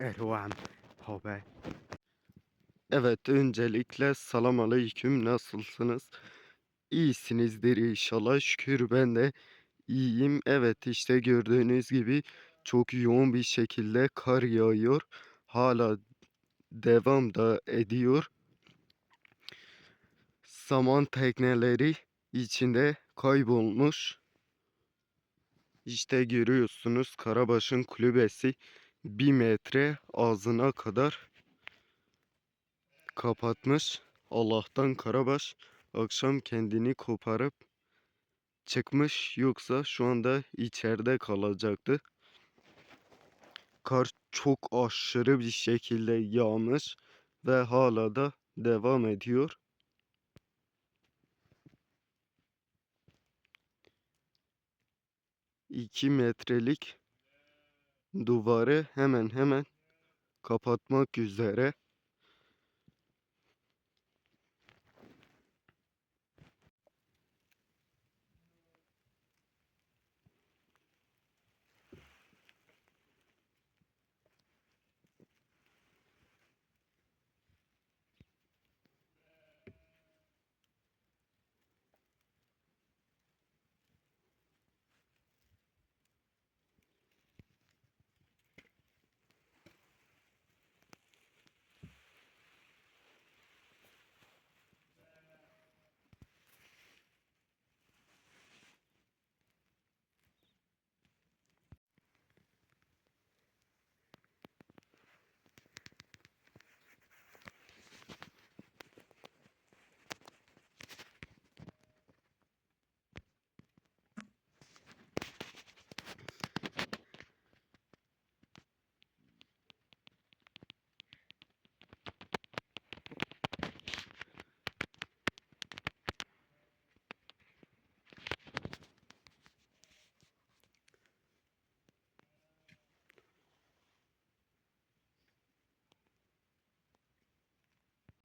Erwan haber. Evet öncelikle selam aleyküm nasılsınız? İyisinizdir inşallah şükür ben de iyiyim. Evet işte gördüğünüz gibi çok yoğun bir şekilde kar yağıyor. Hala devam da ediyor. Saman tekneleri içinde kaybolmuş. İşte görüyorsunuz Karabaş'ın kulübesi bir metre ağzına kadar kapatmış. Allah'tan Karabaş akşam kendini koparıp çıkmış yoksa şu anda içeride kalacaktı. Kar çok aşırı bir şekilde yağmış ve hala da devam ediyor. İki metrelik duvarı hemen hemen kapatmak üzere.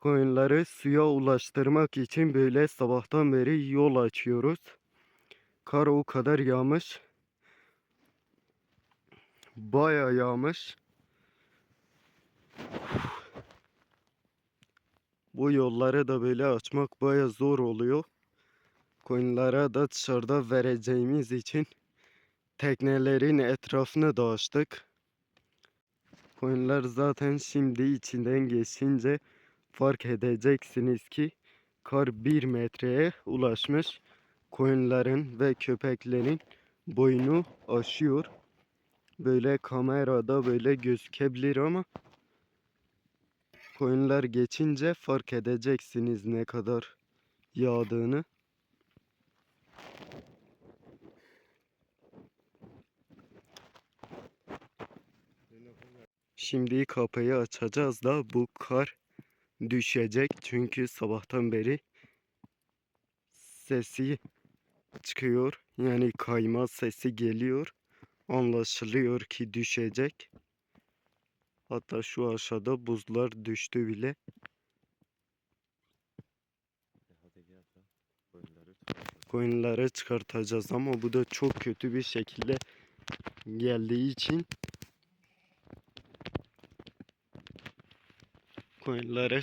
Koyunları suya ulaştırmak için böyle sabahtan beri yol açıyoruz. Kar o kadar yağmış. Baya yağmış. Bu yolları da böyle açmak baya zor oluyor. Koyunlara da dışarıda vereceğimiz için teknelerin etrafını da açtık. Koyunlar zaten şimdi içinden geçince fark edeceksiniz ki kar bir metreye ulaşmış. Koyunların ve köpeklerin boyunu aşıyor. Böyle kamerada böyle gözükebilir ama koyunlar geçince fark edeceksiniz ne kadar yağdığını. Şimdi kapıyı açacağız da bu kar düşecek çünkü sabahtan beri sesi çıkıyor. Yani kayma sesi geliyor. Anlaşılıyor ki düşecek. Hatta şu aşağıda buzlar düştü bile. Koyunları çıkartacağız ama bu da çok kötü bir şekilde geldiği için koyunları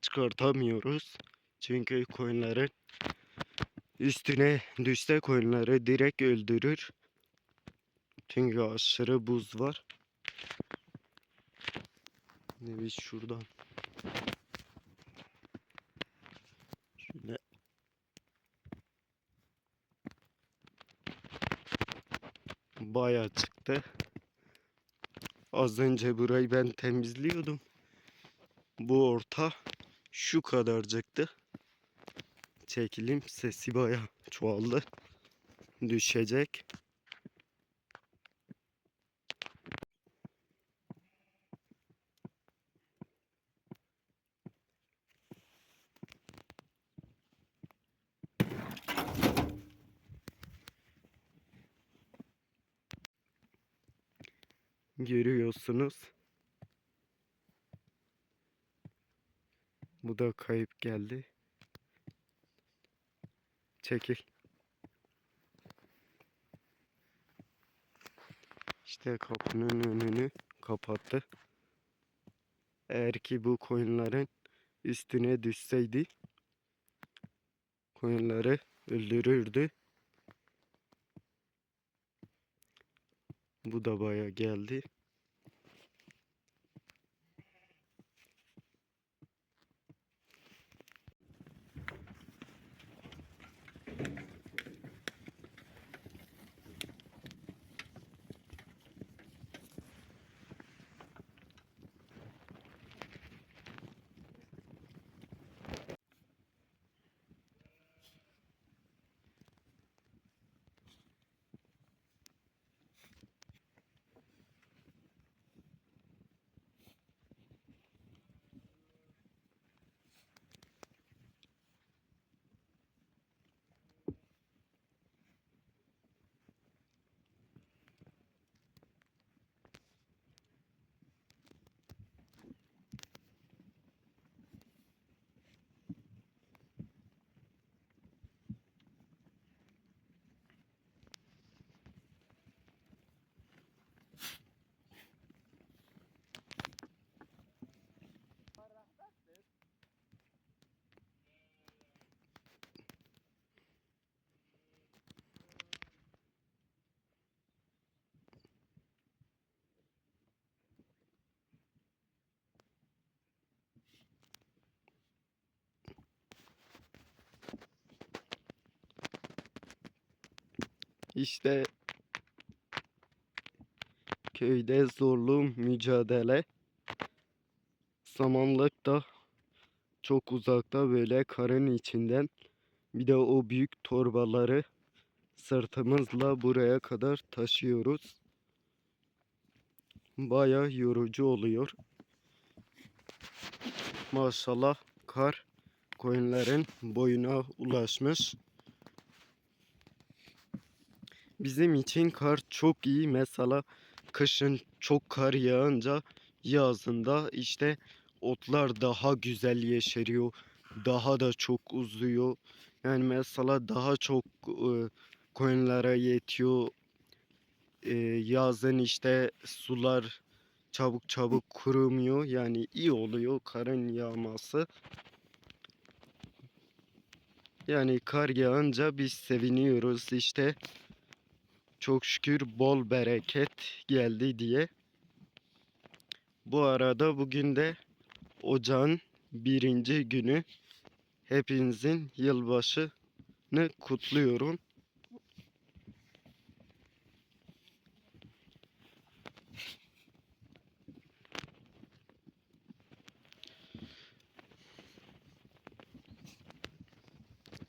çıkartamıyoruz. Çünkü koyunların üstüne düşse koyunları direkt öldürür. Çünkü aşırı buz var. Ne biz şuradan. Şöyle. Bayağı çıktı. Az önce burayı ben temizliyordum. Bu orta şu kadarcıktı. Çekilim sesi bayağı çoğaldı. Düşecek. Görüyorsunuz. Bu da kayıp geldi. Çekil. İşte kapının önünü kapattı. Eğer ki bu koyunların üstüne düşseydi koyunları öldürürdü. Bu da baya geldi. İşte köyde zorlu mücadele. Samanlık da çok uzakta böyle karın içinden. Bir de o büyük torbaları sırtımızla buraya kadar taşıyoruz. Baya yorucu oluyor. Maşallah kar koyunların boyuna ulaşmış. Bizim için kar çok iyi. Mesela kışın çok kar yağınca yazında işte otlar daha güzel yeşeriyor. Daha da çok uzuyor. Yani mesela daha çok e, koyunlara yetiyor. E, yazın işte sular çabuk çabuk kurumuyor. Yani iyi oluyor karın yağması. Yani kar yağınca biz seviniyoruz işte. Çok şükür bol bereket geldi diye. Bu arada bugün de ocağın birinci günü. Hepinizin yılbaşını kutluyorum.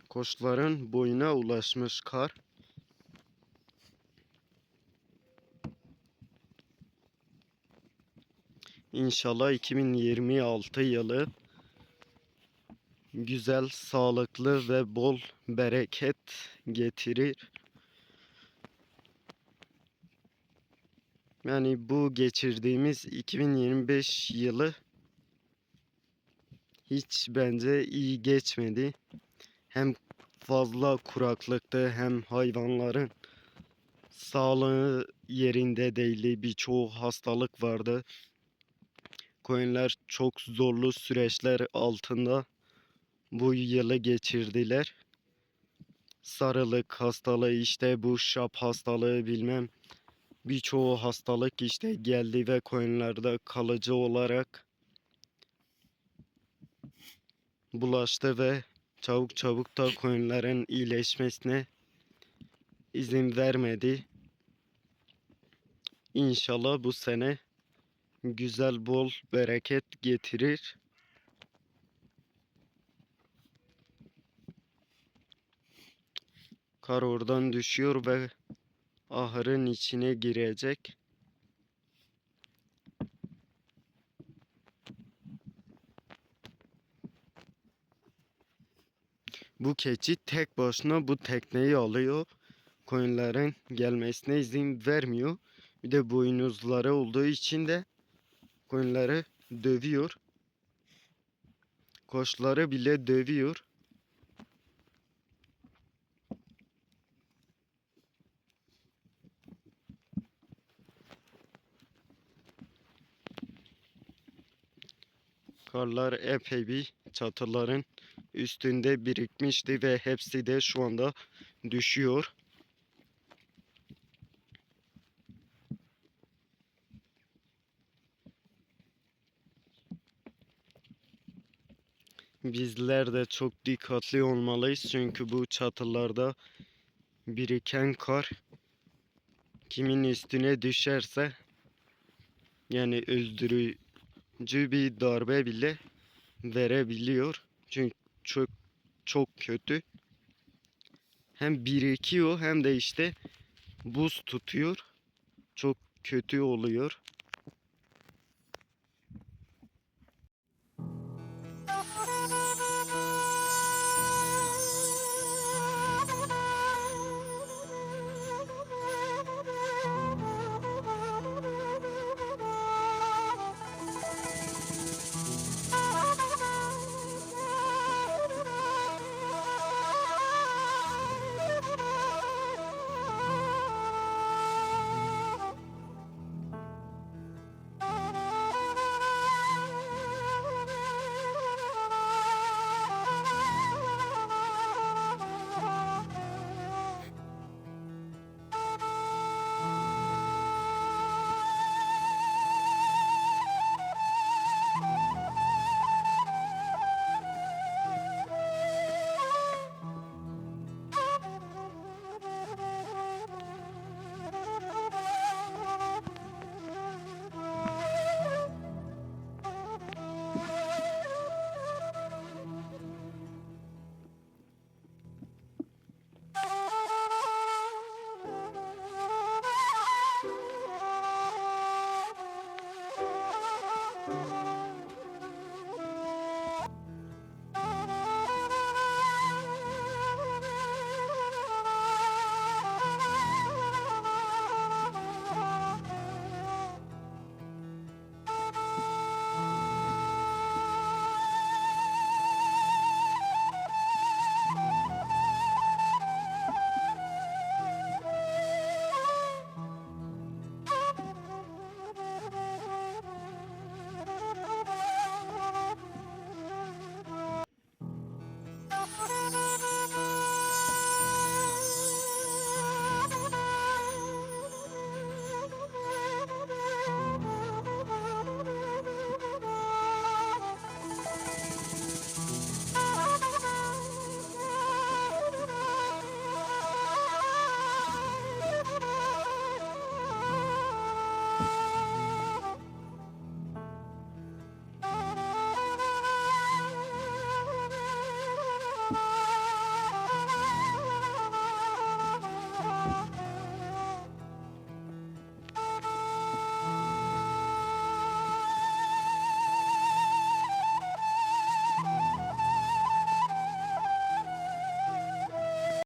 Koçların boyuna ulaşmış kar. İnşallah 2026 yılı güzel, sağlıklı ve bol bereket getirir. Yani bu geçirdiğimiz 2025 yılı hiç bence iyi geçmedi. Hem fazla kuraklıktı hem hayvanların sağlığı yerinde değildi. Birçoğu hastalık vardı. Koyunlar çok zorlu süreçler altında bu yılı geçirdiler. Sarılık hastalığı işte bu şap hastalığı bilmem birçoğu hastalık işte geldi ve koyunlarda kalıcı olarak bulaştı ve çabuk çabuk da koyunların iyileşmesine izin vermedi. İnşallah bu sene güzel bol bereket getirir. Kar oradan düşüyor ve ahırın içine girecek. Bu keçi tek başına bu tekneyi alıyor. Koyunların gelmesine izin vermiyor. Bir de boynuzları olduğu için de koyunları dövüyor. Koçları bile dövüyor. Karlar epey bir çatıların üstünde birikmişti ve hepsi de şu anda düşüyor. Bizler de çok dikkatli olmalıyız çünkü bu çatılarda biriken kar kimin üstüne düşerse yani öldürücü bir darbe bile verebiliyor. Çünkü çok çok kötü. Hem birikiyor hem de işte buz tutuyor. Çok kötü oluyor. Música